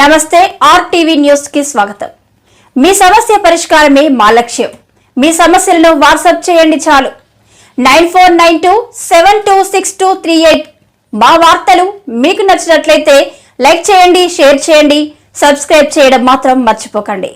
నమస్తే ఆర్టీవీ న్యూస్కి స్వాగతం. మీ సమస్య పరిష్కారమే మా లక్ష్యం. మీ సమస్యలను వాట్సాప్ చేయండి చాలు. Nine four nine two seven two six two three eight మా వార్తలు మీకు నచ్చినట్లయితే లైక్ చేయండి షేర్ చేయండి సబ్స్క్రైబ్ చేయడం మాత్రం మర్చిపోకండి.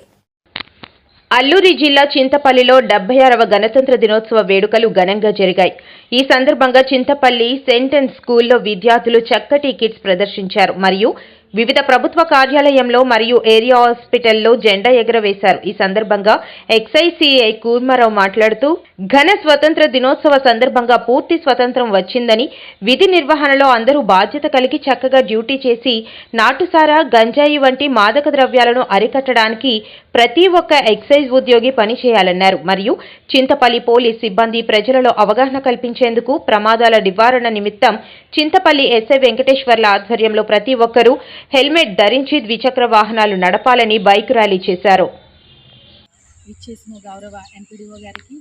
అల్లూరి జిల్లా చింతపల్లిలో డెబ్బై ఆరవ గణతంత్ర దినోత్సవ వేడుకలు ఘనంగా జరిగాయి. ఈ సందర్భంగా చింతపల్లి సెంటెన్స్ స్కూల్లో విద్యార్థులు చక్కటి కిట్స్ ప్రదర్శించారు. మరియు వివిధ ప్రభుత్వ కార్యాలయంలో మరియు ఏరియా హాస్పిటల్లో జెండా ఎగురవేశారు. ఈ సందర్భంగా ఎక్సైసీఐ కూర్మారావు మాట్లాడుతూ ఘన స్వతంత్ర దినోత్సవ సందర్భంగా పూర్తి స్వతంత్రం వచ్చిందని విధి నిర్వహణలో అందరూ బాధ్యత కలిగి చక్కగా డ్యూటీ చేసి నాటుసారా గంజాయి వంటి మాదక ద్రవ్యాలను అరికట్టడానికి ప్రతి ఒక్క ఎక్సైజ్ ఉద్యోగి పనిచేయాలన్నారు మరియు చింతపల్లి పోలీస్ సిబ్బంది ప్రజలలో అవగాహన కల్పించేందుకు ప్రమాదాల నివారణ నిమిత్తం చింతపల్లి ఎస్ఐ వెంకటేశ్వర్ల ఆధ్వర్యంలో ప్రతి ఒక్కరూ హెల్మెట్ ధరించి ద్విచక్ర వాహనాలు నడపాలని బైక్ ర్యాలీ చేశారు. ఇచ్చేసిన గౌరవ ఎంపీడీఓ గారికి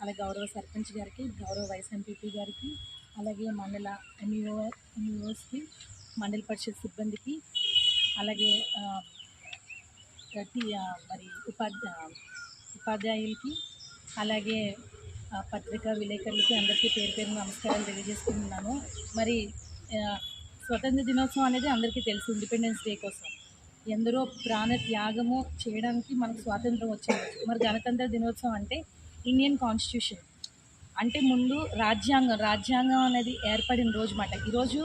అలాగే గౌరవ సర్పంచ్ గారికి గౌరవ వైస్ ఎంపీపీ గారికి అలాగే మండల ఎంఈఓ ఎంఈఓస్కి మండల పరిషత్ సిబ్బందికి అలాగే ప్రతి మరి ఉపాధ్యా ఉపాధ్యాయులకి అలాగే పత్రికా విలేకరులకి అందరికీ పేరు పేరు నమస్కారాలు తెలియజేసుకుంటున్నాను. మరి స్వతంత్ర దినోత్సవం అనేది అందరికీ తెలుసు ఇండిపెండెన్స్ డే కోసం. ఎందరో ప్రాణ త్యాగము చేయడానికి మనకు స్వాతంత్రం వచ్చింది. మరి గణతంత్ర దినోత్సవం అంటే ఇండియన్ కాన్స్టిట్యూషన్ అంటే ముందు రాజ్యాంగం రాజ్యాంగం అనేది ఏర్పడిన రోజు మాట ఈరోజు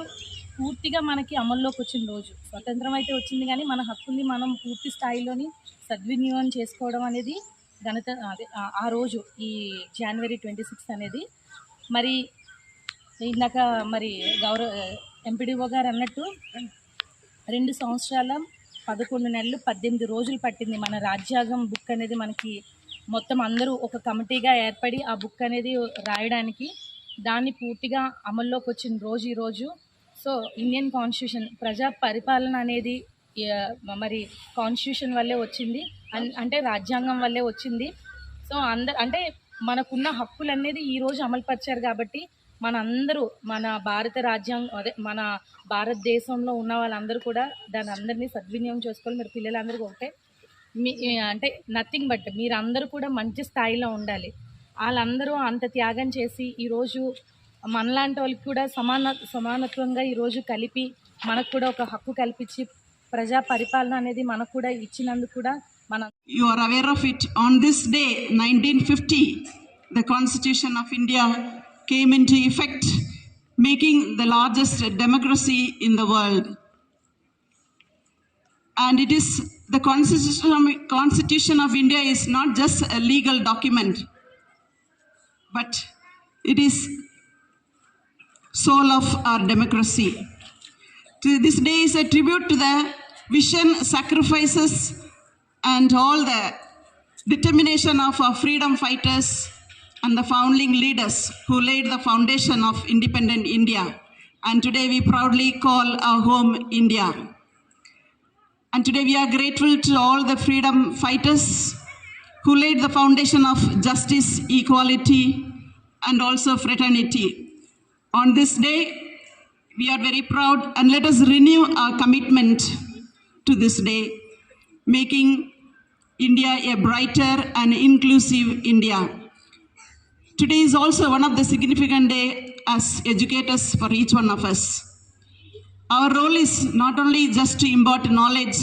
పూర్తిగా మనకి అమల్లోకి వచ్చిన రోజు. స్వతంత్రం అయితే వచ్చింది కానీ మన హక్కుల్ని మనం పూర్తి స్థాయిలోని సద్వినియోగం చేసుకోవడం అనేది గణత అదే ఆ- ఆ రోజు ఈ జనవరి ట్వంటీ సిక్స్త్ అనేది. మరి ఇందాక మరి గౌరవ ఎంపీడీఓ గారు అన్నట్టు రెండు సంవత్సరాల పదకొండు నెలలు పద్దెనిమిది రోజులు పట్టింది. మన రాజ్యాంగం బుక్ అనేది మనకి మొత్తం అందరూ ఒక కమిటీగా ఏర్పడి ఆ బుక్ అనేది రాయడానికి దాన్ని పూర్తిగా అమల్లోకి వచ్చిన రోజు ఈరోజు సో ఇండియన్ కాన్స్టిట్యూషన్ ప్రజా పరిపాలన అనేది మరి కాన్స్టిట్యూషన్ వల్లే వచ్చింది. అన్- అంటే రాజ్యాంగం వల్లే వచ్చింది. సో అందరు అంటే మనకున్న హక్కులు అనేది ఈ రోజు అమలుపరిచారు కాబట్టి మన అందరూ మన భారత రాజ్యాంగం అదే మన భారతదేశంలో ఉన్న వాళ్ళందరూ కూడా దాని అందరినీ సద్వినియోగం చేసుకోవాలి. మీరు పిల్లలందరూ ఒకటే. మీ అంటే నథింగ్ బట్ మీరందరూ కూడా మంచి స్థాయిలో ఉండాలి. వాళ్ళందరూ అంత త్యాగం చేసి ఈరోజు మనలాంటి వాళ్ళకి కూడా సమాన సమానత్వంగా ఈరోజు కలిపి మనకు కూడా ఒక హక్కు కల్పించి ప్రజా పరిపాలన అనేది మనకు కూడా ఇచ్చినందుకు కూడా మన you are aware of it on this day nineteen fifty the constitution of India came into effect, making the largest democracy in the world. And it is the Constitution, Constitution of India is not just a legal document, but it is soul of our democracy. To- This day is a tribute to the vision, sacrifices, and all the determination of our freedom fighters and the founding leaders who laid the foundation of independent India. And today we proudly call our home India. And today we are grateful to all the freedom fighters who laid the foundation of justice, equality, and also fraternity. On this day, we are very proud and let us renew our commitment to this day, making India a brighter and inclusive India. Today is also one of the significant day as educators for each one of us. Our role is not only just to impart knowledge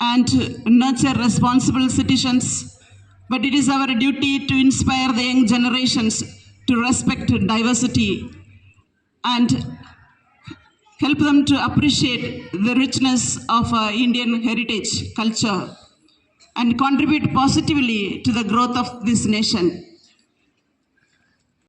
and nurture responsible citizens, but it is our duty to inspire the young generations to respect diversity and help them to appreciate the richness of our Indian heritage, culture, and contribute positively to the growth of this nation.